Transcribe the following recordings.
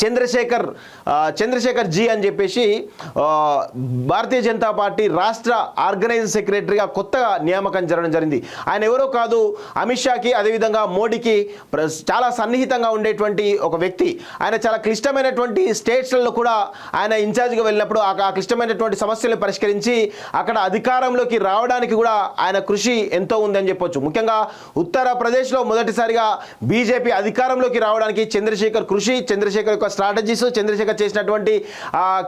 చంద్రశేఖర్ చంద్రశేఖర్ జీ అని చెప్పేసి భారతీయ జనతా పార్టీ రాష్ట్ర ఆర్గనైజింగ్ సెక్రటరీగా కొత్తగా నియామకం జరగడం జరిగింది. ఆయన ఎవరో కాదు అమిత్ షాకి అదేవిధంగా మోడీకి చాలా సన్నిహితంగా ఉండేటువంటి ఒక వ్యక్తి. ఆయన చాలా క్లిష్టమైనటువంటి స్టేట్స్లలో కూడా ఆయన ఇన్ఛార్జ్గా వెళ్ళినప్పుడు ఆ ఆ క్లిష్టమైనటువంటి సమస్యలను పరిష్కరించి అక్కడ అధికారంలోకి రావడానికి కూడా ఆయన కృషి ఎంతో ఉందని చెప్పొచ్చు. ముఖ్యంగా ఉత్తరప్రదేశ్లో మొదటిసారిగా బీజేపీ అధికారంలోకి రావడానికి చంద్రశేఖర్ కృషి చంద్రశేఖర్ యొక్క స్ట్రాటజీస్ చంద్రశేఖర్ చేసినటువంటి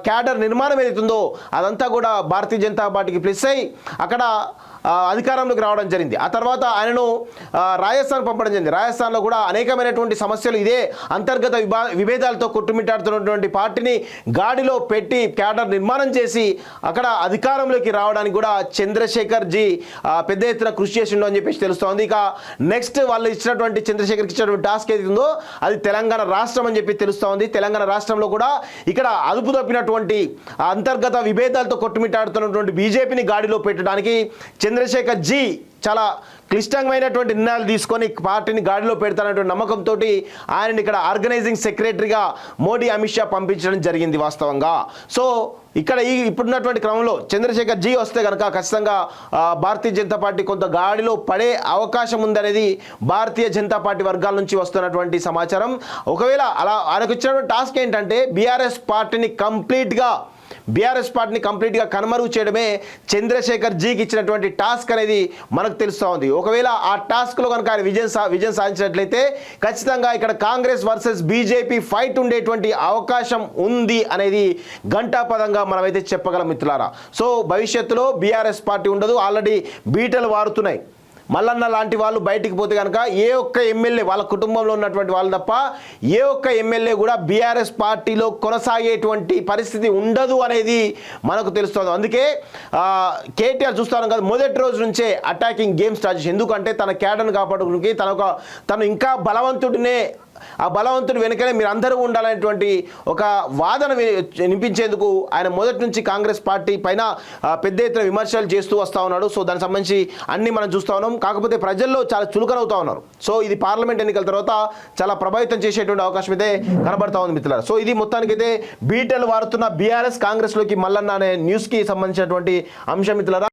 క్యాడర్ నిర్మాణం ఏదైతుందో అదంతా కూడా భారతీయ జనతా పార్టీకి ప్లస్ అయి అక్కడ అధికారంలోకి రావడం జరిగింది. ఆ తర్వాత ఆయనను రాజస్థాన్ పంపడం జరిగింది. రాజస్థాన్లో కూడా అనేకమైనటువంటి సమస్యలు ఇదే అంతర్గత విభా విభేదాలతో కొట్టుమిట్టాడుతున్నటువంటి పార్టీని గాడిలో పెట్టి క్యాడర్ నిర్మాణం చేసి అక్కడ అధికారంలోకి రావడానికి కూడా చంద్రశేఖర్ జీ పెద్ద ఎత్తున కృషి చేసిండు అని చెప్పేసి తెలుస్తోంది. ఇక నెక్స్ట్ వాళ్ళు ఇచ్చినటువంటి చంద్రశేఖర్కి ఇచ్చినటువంటి టాస్క్ ఏది ఉందో అది తెలంగాణ రాష్ట్రం అని చెప్పి తెలుస్తోంది. తెలంగాణ రాష్ట్రంలో కూడా ఇక్కడ అదుపు తప్పినటువంటి అంతర్గత విభేదాలతో కొట్టుమిట్టాడుతున్నటువంటి బీజేపీని గాడిలో పెట్టడానికి చంద్రశేఖర్ జీ చాలా క్లిష్టమైనటువంటి నిర్ణయాలు తీసుకొని పార్టీని గాడిలో పెడతానటువంటి నమ్మకంతో ఆయనని ఇక్కడ ఆర్గనైజింగ్ సెక్రటరీగా మోడీ అమిత్ షా పంపించడం జరిగింది వాస్తవంగా. సో ఇక్కడ ఈ ఇప్పుడున్నటువంటి క్రమంలో చంద్రశేఖర్ జీ వస్తే కనుక ఖచ్చితంగా భారతీయ జనతా పార్టీ కొంత గాడిలో పడే అవకాశం ఉందనేది భారతీయ జనతా పార్టీ వర్గాల నుంచి వస్తున్నటువంటి సమాచారం. ఒకవేళ అలా ఆయనకు ఇచ్చినటువంటి టాస్క్ ఏంటంటే బీఆర్ఎస్ పార్టీని కంప్లీట్గా బీఆర్ఎస్ పార్టీని కంప్లీట్గా కనుమరుగు చేయడమే చంద్రశేఖర్ జీకి ఇచ్చినటువంటి టాస్క్ అనేది మనకు తెలుస్తూ ఉంది. ఒకవేళ ఆ టాస్క్లో కనుక ఆయన విజయం సా విజయం సాధించినట్లయితే ఖచ్చితంగా ఇక్కడ కాంగ్రెస్ వర్సెస్ బీజేపీ ఫైట్ ఉండేటువంటి అవకాశం ఉంది అనేది ఘంటాపదంగా మనమైతే చెప్పగలం మిత్రులారా. సో భవిష్యత్తులో బీఆర్ఎస్ పార్టీ ఉండదు. ఆల్రెడీ బీటలు వారుతున్నాయి. మల్లన్న లాంటి వాళ్ళు బయటికి పోతే కనుక ఏ ఒక్క ఎమ్మెల్యే వాళ్ళ కుటుంబంలో ఉన్నటువంటి వాళ్ళు తప్ప ఏ ఒక్క ఎమ్మెల్యే కూడా బీఆర్ఎస్ పార్టీలో కొనసాగేటువంటి పరిస్థితి ఉండదు అనేది మనకు తెలుస్తుంది. అందుకే కేటీఆర్ చూస్తాను కదా మొదటి రోజు నుంచే అటాకింగ్ గేమ్ స్టార్ట్ చేసి ఎందుకంటే తన క్యాడర్ను కాపాడుకునికి తన ఒక తను ఇంకా బలవంతుడినే ఆ బలవంతుడు వెనుకనే మీరు అందరూ ఉండాలనేటువంటి ఒక వాదన వినిపించేందుకు ఆయన మొదటి నుంచి కాంగ్రెస్ పార్టీ పైన పెద్ద ఎత్తున విమర్శలు చేస్తూ వస్తూ ఉన్నాడు. సో దానికి సంబంధించి అన్ని మనం చూస్తూ ఉన్నాం. కాకపోతే ప్రజల్లో చాలా చులకనవుతా ఉన్నారు. సో ఇది పార్లమెంట్ ఎన్నికల తర్వాత చాలా ప్రభావితం చేసేటువంటి అవకాశం అయితే కనబడతా ఉంది మిత్రులారు. సో ఇది మొత్తానికైతే బీటెల్ వారుతున్న బీఆర్ఎస్ కాంగ్రెస్లోకి మల్లన్న అనే న్యూస్కి సంబంధించినటువంటి అంశం మిత్రులారా.